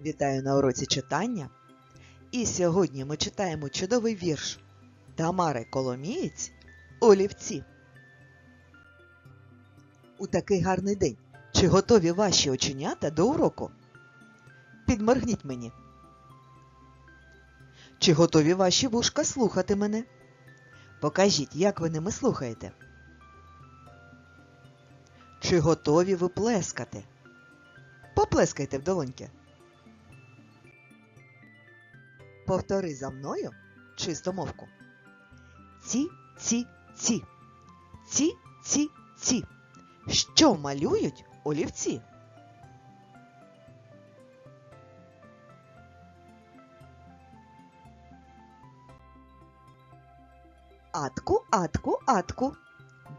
Вітаю на уроці читання. І сьогодні ми читаємо чудовий вірш Тамари Коломієць Олівці. У такий гарний день. Чи готові ваші оченята до уроку? Підморгніть мені. Чи готові ваші вушка слухати мене? Покажіть, як ви ними слухаєте. Чи готові ви плескати? Поплескайте в долоньки. Повтори за мною чисто мовку. Ці, ці, ці. Ці, ці, ці. Що малюють олівці? Атку, атку, атку.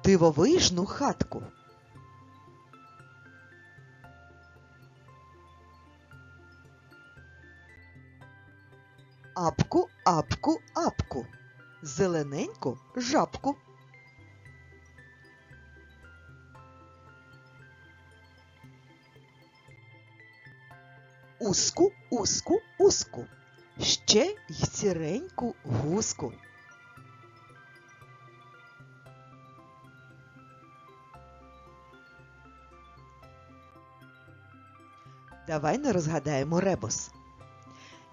Дивовижну хатку. Апку, апку, апку. Зелененьку жабку. Уску, уску, уску. Ще й сіреньку гуску. Давай не розгадаємо ребус.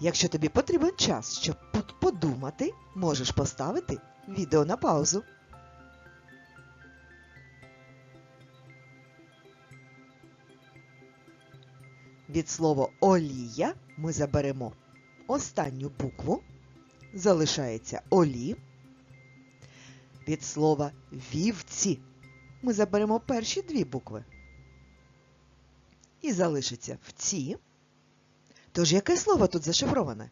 Якщо тобі потрібен час, щоб подумати, можеш поставити відео на паузу. Від слова олія ми заберемо останню букву. Залишається олі. Від слова вівці ми заберемо перші дві букви. І залишиться вці. Тож яке слово тут зашифроване?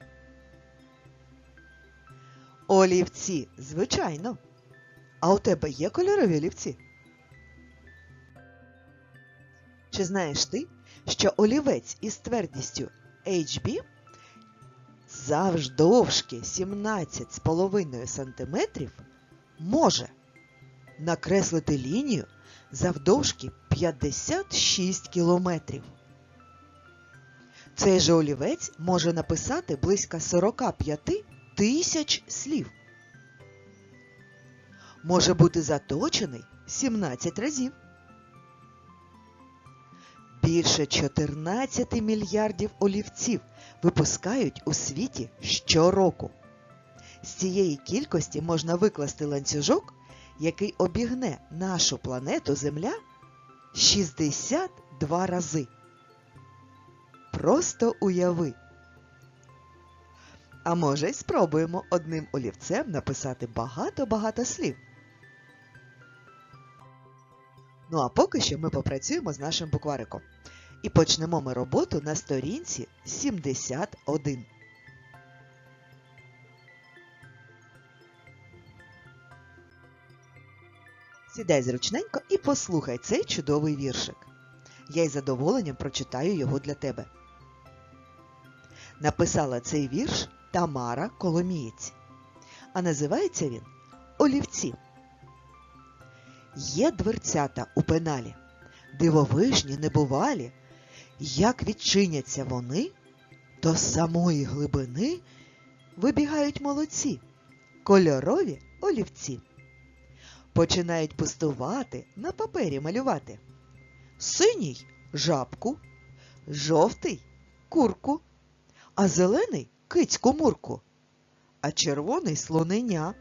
Олівці, звичайно. А у тебе є кольорові олівці? Чи знаєш ти, що олівець із твердістю HB завждовжки 17,5 см може накреслити лінію завдовжки 56 кілометрів? Цей же олівець може написати близько 45 тисяч слів. Може бути заточений 17 разів. Більше 14 мільярдів олівців випускають у світі щороку. З цієї кількості можна викласти ланцюжок, який обігне нашу планету Земля 62 рази. Просто уяви. А може й спробуємо одним олівцем написати багато-багато слів. Ну а поки що ми попрацюємо з нашим буквариком. І почнемо ми роботу на сторінці 71. Сідай зручненько і послухай цей чудовий віршик. Я із задоволенням прочитаю його для тебе. Написала цей вірш Тамара Коломієць. А називається він Олівці. Є дверцята у пеналі, дивовижні небувалі. Як відчиняться вони, з самої глибини вибігають молодці, кольорові олівці. Починають пустувати, на папері малювати. Синій жабку, жовтий курку, а зелений кицьку мурку, а червоний слоненя,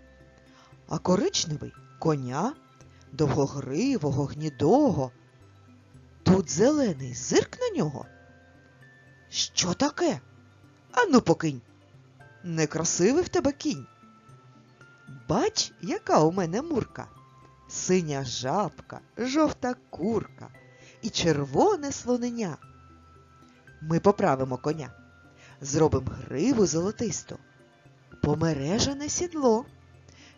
а коричневий коня, довгогривого, гнідого. Тут зелений зирк на нього. Що таке? Ану покинь. Некрасивий в тебе кінь. Бач, яка у мене мурка. Синя жабка, жовта курка і червоне слоненя. Ми поправимо коня, зробимо гриву золотисту, помережене сідло,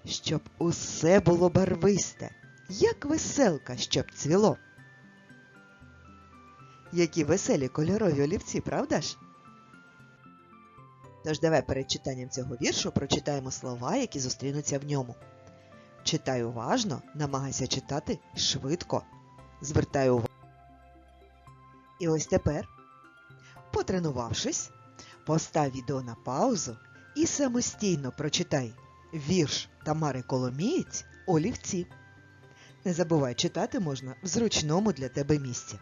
щоб усе було барвисте, як веселка, щоб цвіло. Які веселі кольорові олівці, правда ж? Тож давай перед читанням цього віршу прочитаємо слова, які зустрінуться в ньому. Читай уважно, намагайся читати швидко. Звертай увагу. І ось тепер Потренувавшись, постав відео на паузу і самостійно прочитай вірш Тамари Коломієць Олівці. Не забувай читати можна в зручному для тебе місці.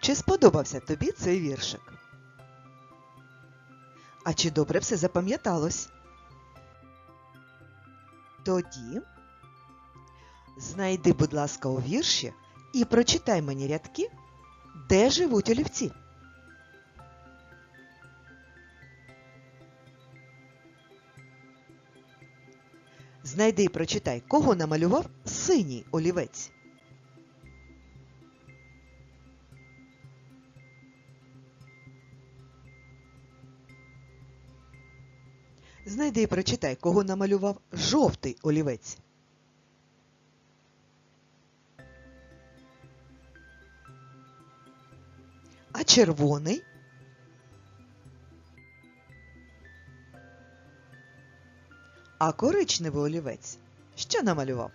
Чи сподобався тобі цей віршик? А чи добре все запам'яталось? Тоді знайди, будь ласка, у вірші і прочитай мені рядки, де живуть олівці. Знайди і прочитай, кого намалював синій олівець. Знайди і прочитай, кого намалював жовтий олівець. А червоний? А коричневий олівець що намалював?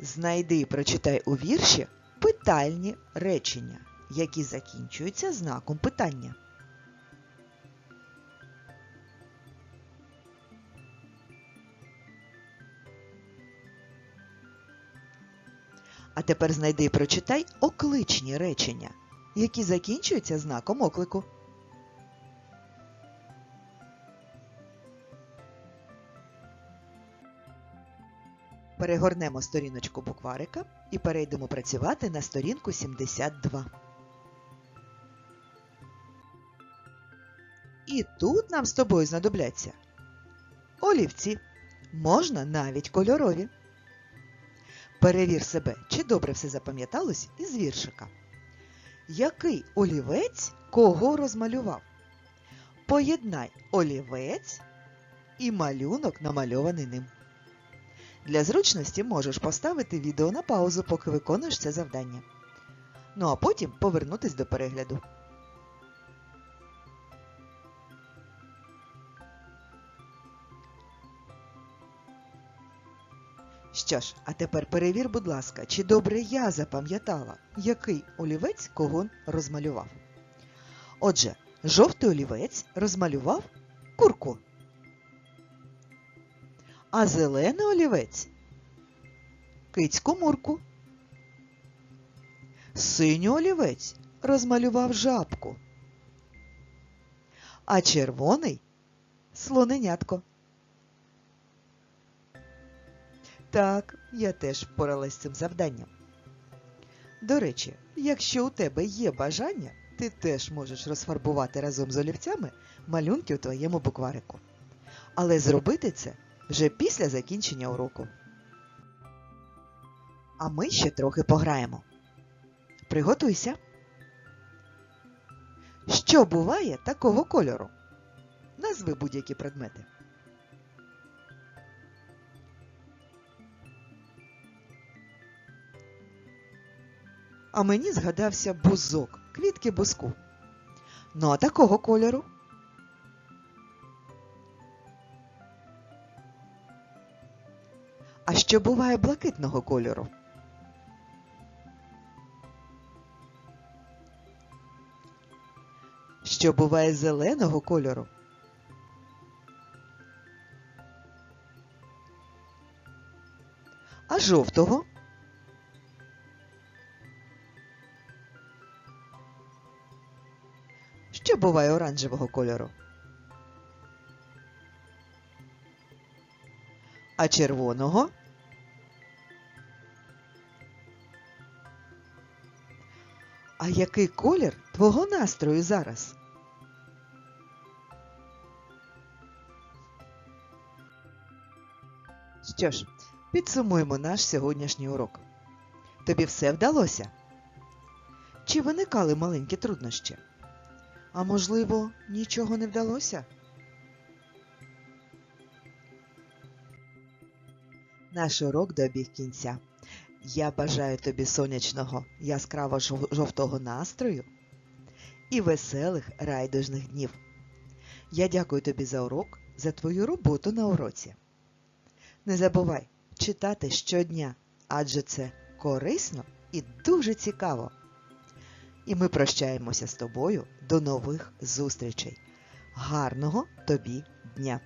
Знайди і прочитай у вірші питальні речення, які закінчуються знаком питання. А тепер знайди і прочитай окличні речення, які закінчуються знаком оклику. Перегорнемо сторіночку букварика і перейдемо працювати на сторінку 72. І тут нам з тобою знадобляться олівці, можна навіть кольорові. Перевір себе, чи добре все запам'яталось із віршика. Який олівець кого розмалював? Поєднай олівець і малюнок, намальований ним. Для зручності можеш поставити відео на паузу, поки виконуєш це завдання. Ну а потім повернутись до перегляду. Що ж, а тепер перевір, будь ласка, чи добре я запам'ятала, який олівець кого розмалював. Отже, жовтий олівець розмалював курку. А зелений олівець кицьку мурку. Синій олівець розмалював жабку. А червоний слоненятко. Так, я теж впоралась з цим завданням. До речі, якщо у тебе є бажання, ти теж можеш розфарбувати разом з олівцями малюнки у твоєму букварику. Але зробити це вже після закінчення уроку. А ми ще трохи пограємо. Приготуйся. Що буває такого кольору? Назви будь-які предмети. А мені згадався бузок, квітки бузку. Ну а такого кольору? Що буває блакитного кольору? Що буває зеленого кольору? А жовтого? Що буває оранжевого кольору? А червоного? А який колір твого настрою зараз? Що ж, підсумуємо наш сьогоднішній урок. Тобі все вдалося? Чи виникали маленькі труднощі? А можливо, нічого не вдалося? Наш урок добіг кінця. Я бажаю тобі сонячного яскраво жовтого настрою і веселих райдужних днів. Я дякую тобі за урок, за твою роботу на уроці. Не забувай читати щодня, адже це корисно і дуже цікаво. І ми прощаємося з тобою до нових зустрічей. Гарного тобі дня!